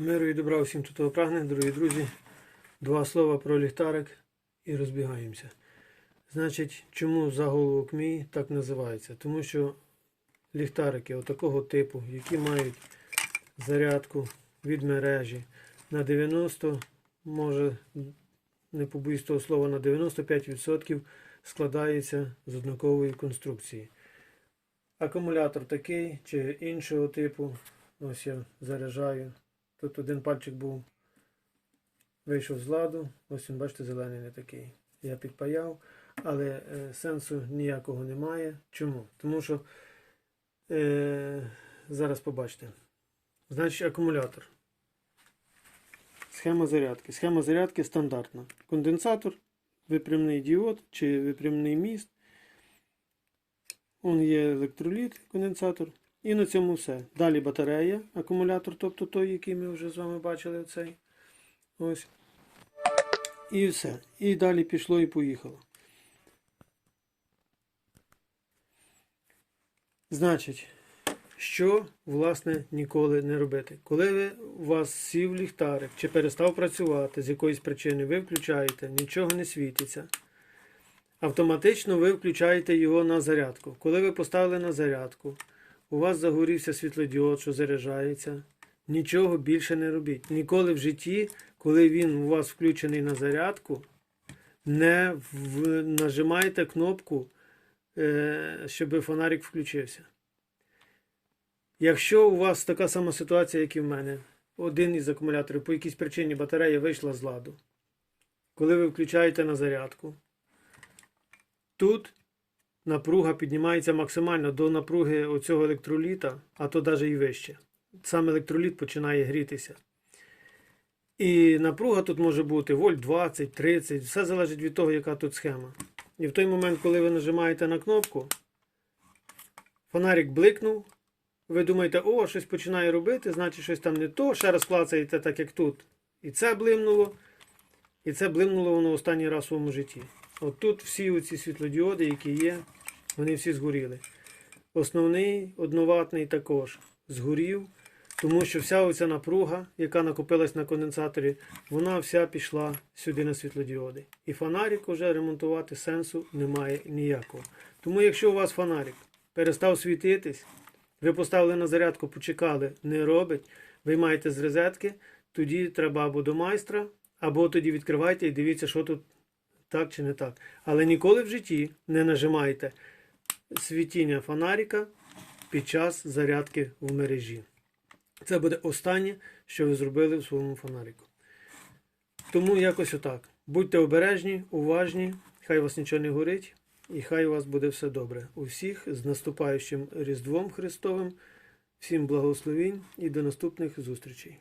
Миру і добра хто того прагне, дорогі друзі. Два слова про ліхтарик і розбігаємося. Значить, чому заголовок мій так називається? Тому що ліхтарики отакого типу, які мають зарядку від мережі на 90, може, не побоюсь того слова, на 95% складається з однакової конструкції. Акумулятор такий чи іншого типу. Ось я заряджаю. Тут один пальчик був, вийшов з ладу. Ось він, бачите, зелений не такий. Я підпаяв, але е, сенсу ніякого немає. Чому? Тому що е, зараз побачите. Значить, акумулятор. Схема зарядки. Схема зарядки стандартна. Конденсатор, випрямний діод чи випрямний міст. Он є електроліт, конденсатор. І на цьому все. Далі батарея, акумулятор, тобто той, який ми вже з вами бачили, цей. Ось. І все. І далі пішло і поїхало. Значить, що, власне, ніколи не робити? Коли ви, у вас сів ліхтарик чи перестав працювати з якоїсь причини, ви включаєте, нічого не світиться. Автоматично ви включаєте його на зарядку. Коли ви поставили на зарядку, у вас загорівся світлодіод, що заряджається. Нічого більше не робіть. Ніколи в житті, коли він у вас включений на зарядку, не в... нажимайте кнопку, е... щоб фонарик включився. Якщо у вас така сама ситуація, як і в мене, один із акумуляторів по якійсь причині батарея вийшла з ладу, коли ви включаєте на зарядку, тут напруга піднімається максимально до напруги оцього електроліта, а то навіть і вище. Сам електроліт починає грітися. І напруга тут може бути вольт 20, 30, все залежить від того, яка тут схема. І в той момент, коли ви нажимаєте на кнопку, фонарик бликнув. Ви думаєте, о, щось починає робити, значить щось там не то. Ще раз клацаєте, так як тут. І це блимнуло. І це блимнуло воно останній раз у своєму житті. От тут всі оці світлодіоди, які є, вони всі згоріли. Основний одноватний також згорів, тому що вся оця напруга, яка накопилась на конденсаторі, вона вся пішла сюди на світлодіоди. І фонарик вже ремонтувати сенсу немає ніякого. Тому якщо у вас фонарик перестав світитись, ви поставили на зарядку, почекали, не робить, виймаєте з розетки, тоді треба або до майстра, або тоді відкривайте і дивіться, що тут так чи не так. Але ніколи в житті не нажимайте світіння фонарика під час зарядки в мережі. Це буде останнє, що ви зробили в своєму фонарику. Тому якось отак. Будьте обережні, уважні, хай вас нічого не горить, і хай у вас буде все добре. Усіх з наступаючим Різдвом Христовим. Всім благословінь і до наступних зустрічей.